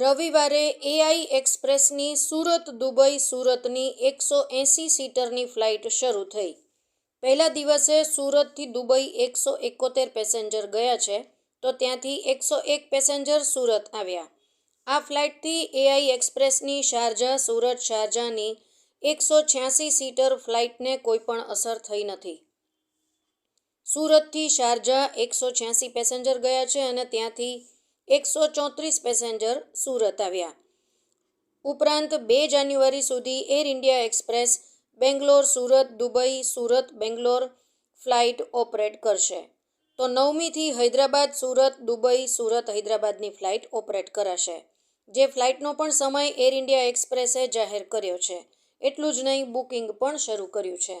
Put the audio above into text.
રવિવારે AI એક્સપ્રેસની Surat, Dubai સુરતની એકસો એંસી સીટરની ફ્લાઇટ શરૂ થઈ. પહેલા દિવસે સુરતથી દુબઈ એકસો એકોતેર પેસેન્જર ગયા છે, તો ત્યાંથી એકસો એક પેસેન્જર સુરત આવ્યા. આ ફ્લાઇટથી એઆઈ એક્સપ્રેસની શારજા, સુરત શારજાની એકસો છ્યાસી સીટર ફ્લાઇટને કોઈપણ અસર થઈ નથી. સુરતથી શારજા એકસો છ્યાસી પેસેન્જર ગયા છે અને ત્યાંથી એકસો ચોત્રીસ પેસેન્જર સુરત આવ્યા. ઉપરાંત બે જાન્યુઆરી સુધી Air India express Bangalore Surat Dubai Surat Bangalore flight operate કરશે. તો નવમીથી હૈદરાબાદ સુરત દુબઈ સુરત હૈદરાબાદની ફ્લાઇટ ઓપરેટ કરાશે. જે ફ્લાઇટનો પણ સમય એર ઇન્ડિયા એક્સપ્રેસે જાહેર કર્યો છે. એટલું જ નહીં, બુકિંગ પણ શરૂ કર્યું છે.